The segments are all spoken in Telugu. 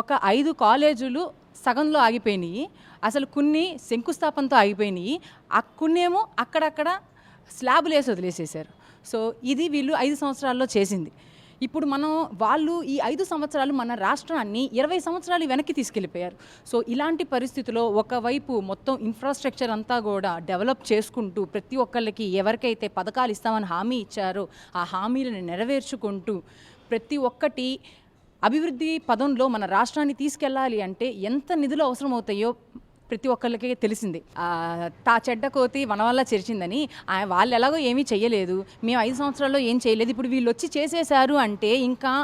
ఒక ఐదు కాలేజీలు సగంలో ఆగిపోయినాయి. అసలు కొన్ని శంకుస్థాపనతో ఆగిపోయినాయి. ఆ కొన్నేమో అక్కడక్కడ స్లాబులు వేసి వదిలేసేసారు సో ఇది వీళ్ళు ఐదు సంవత్సరాల్లో చేసింది. ఇప్పుడు మనం వాళ్ళు ఈ ఐదు సంవత్సరాలు మన రాష్ట్రాన్ని ఇరవై సంవత్సరాలు వెనక్కి తీసుకెళ్ళిపోయారు. సో ఇలాంటి పరిస్థితిలో ఒకవైపు మొత్తం ఇన్ఫ్రాస్ట్రక్చర్ అంతా కూడా డెవలప్ చేసుకుంటూ ప్రతి ఒక్కళ్ళకి ఎవరికైతే పథకాలు ఇస్తామని హామీ ఇచ్చారో ఆ హామీలను నెరవేర్చుకుంటూ ప్రతి ఒక్కటి అభివృద్ధి పదంలో మన రాష్ట్రాన్ని తీసుకెళ్ళాలి అంటే ఎంత నిధులు అవసరమవుతాయో ప్రతి ఒక్కళ్ళకి తెలిసింది. తా చెడ్డ కోతి మన వల్ల చెరిచిందని. వాళ్ళు ఎలాగో ఏమీ చేయలేదు మేము ఐదు సంవత్సరాల్లో ఏం చేయలేదు ఇప్పుడు వీళ్ళు వచ్చి చేసేశారు అంటే ఇంకా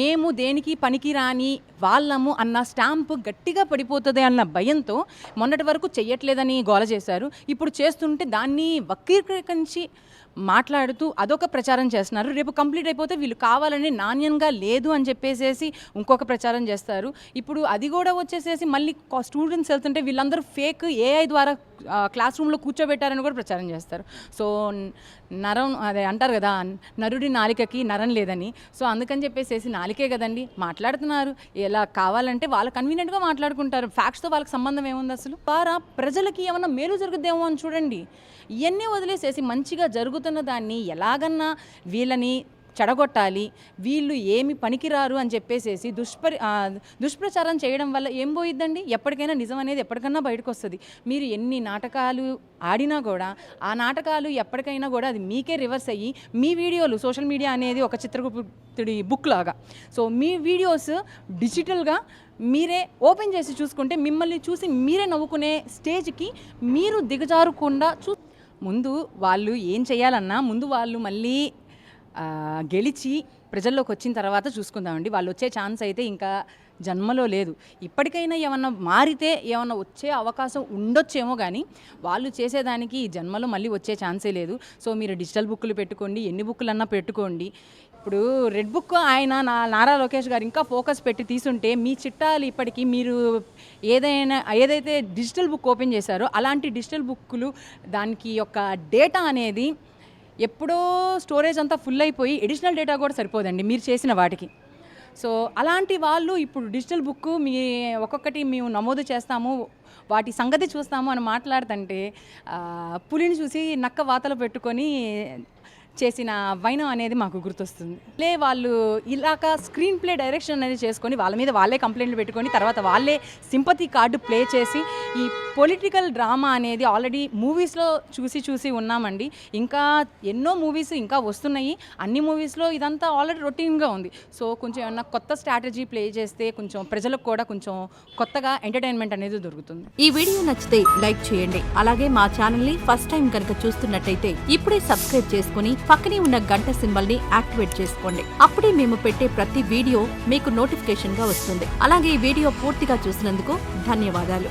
మేము దేనికి పనికి రాని వాళ్ళము అన్న స్టాంపు గట్టిగా పడిపోతుంది అన్న భయంతో మొన్నటి వరకు చెయ్యట్లేదని గోల చేశారు. ఇప్పుడు చేస్తుంటే దాన్ని వక్రీకరించి మాట్లాడుతూ అదొక ప్రచారం చేస్తున్నారు. రేపు కంప్లీట్ అయిపోతే వీళ్ళు కావాలని నాణ్యంగా లేదు అని చెప్పేసేసి ఇంకొక ప్రచారం చేస్తారు. ఇప్పుడు అది కూడా వచ్చేసేసి మళ్ళీ స్టూడెంట్స్ వెళ్తుంటే వీళ్ళందరూ ఫేక్ ఏఐ ద్వారా క్లాస్ రూమ్లో కూర్చోబెట్టారని కూడా ప్రచారం చేస్తారు. సో నరం అదే అంటారు కదా నరుడి నాలికకి నరం లేదని. సో అందుకని చెప్పేసేసి నాలికే కదండి మాట్లాడుతున్నారు. ఎలా కావాలంటే వాళ్ళు కన్వీనియంట్గా మాట్లాడుకుంటారు. ఫ్యాక్ట్స్తో వాళ్ళకి సంబంధం ఏముంది అసలు? ద్వారా ప్రజలకి ఏమన్నా మేలు జరుగుద్దేమో అని చూడండి. ఇవన్నీ వదిలేసేసి మంచిగా జరుగుతున్న దాన్ని ఎలాగన్నా వీళ్ళని చెడగొట్టాలి వీళ్ళు ఏమి పనికిరారు అని చెప్పేసేసి దుష్పరి దుష్ప్రచారం చేయడం వల్ల ఏం పోయిద్దండి? ఎప్పటికైనా నిజం అనేది ఎప్పటికన్నా బయటకు వస్తుంది మీరు ఎన్ని నాటకాలు ఆడినా కూడా ఆ నాటకాలు ఎప్పటికైనా కూడా అది మీకే రివర్స్ అయ్యి మీ వీడియోలు సోషల్ మీడియా అనేది ఒక చిత్రగుప్తుడి బుక్ లాగా సో మీ వీడియోస్ డిజిటల్గా మీరే ఓపెన్ చేసి చూసుకుంటే మిమ్మల్ని చూసి మీరే నవ్వుకునే స్టేజ్కి మీరు దిగజారకుండా చూ ముందు వాళ్ళు ఏం చేయాలన్నా ముందు వాళ్ళు మళ్ళీ గెలిచి ప్రజల్లోకి వచ్చిన తర్వాత చూసుకుందామండి. వాళ్ళు వచ్చే ఛాన్స్ అయితే ఇంకా జన్మలో లేదు. ఇప్పటికైనా ఏమన్నా మారితే ఏమన్నా వచ్చే అవకాశం ఉండొచ్చేమో కానీ వాళ్ళు చేసేదానికి ఈ జన్మలో మళ్ళీ వచ్చే ఛాన్సే లేదు. సో మీరు డిజిటల్ బుక్లు పెట్టుకోండి ఎన్ని బుక్లన్నా పెట్టుకోండి. ఇప్పుడు రెడ్ బుక్ ఆయన నా నారా లోకేష్ గారు ఇంకా ఫోకస్ పెట్టి తీసుంటే మీ చిట్టాలు ఇప్పటికీ మీరు ఏదైనా ఏదైతే డిజిటల్ బుక్ ఓపెన్ చేశారో అలాంటి డిజిటల్ బుక్లు దానికి యొక్క డేటా అనేది ఎప్పుడో స్టోరేజ్ అంతా ఫుల్ అయిపోయి ఎడిషనల్ డేటా కూడా సరిపోదండి మీరు చేసిన వాటికి. సో అలాంటి వాళ్ళు ఇప్పుడు డిజిటల్ బుక్ మీ ఒక్కొక్కటి మేము నమోదు చేస్తాము వాటి సంగతి చూస్తాము అని మాట్లాడుతుంటే పులిని చూసి నక్క వాతలు పెట్టుకొని చేసిన వైనం అనేది మాకు గుర్తొస్తుంది. లే వాళ్ళు ఇలాగ స్క్రీన్ ప్లే డైరెక్షన్ అనేది చేసుకొని వాళ్ళ మీద వాళ్ళే కంప్లైంట్లు పెట్టుకొని తర్వాత వాళ్ళే సింపతి కార్డు ప్లే చేసి ఈ పొలిటికల్ డ్రామా అనేది ఆల్రెడీ మూవీస్లో చూసి చూసి ఉన్నామండి. ఇంకా ఎన్నో మూవీస్ ఇంకా వస్తున్నాయి. అన్ని మూవీస్లో ఇదంతా ఆల్రెడీ రొటీన్గా ఉంది. సో కొంచెం ఏమన్నా కొత్త స్ట్రాటజీ ప్లే చేస్తే కొంచెం ప్రజలకు కూడా కొంచెం కొత్తగా ఎంటర్టైన్మెంట్ అనేది దొరుకుతుంది. ఈ వీడియో నచ్చితే లైక్ చేయండి. అలాగే మా ఛానల్ని ఫస్ట్ టైం కనుక చూస్తున్నట్టయితే ఇప్పుడే సబ్స్క్రైబ్ చేసుకుని పక్కనే ఉన్న గంట సింబల్ని యాక్టివేట్ చేసుకోండి. అప్పుడే మేము పెట్టే ప్రతి వీడియో మీకు నోటిఫికేషన్గా వస్తుంది. అలాగే ఈ వీడియో పూర్తిగా చూసినందుకు ధన్యవాదాలు.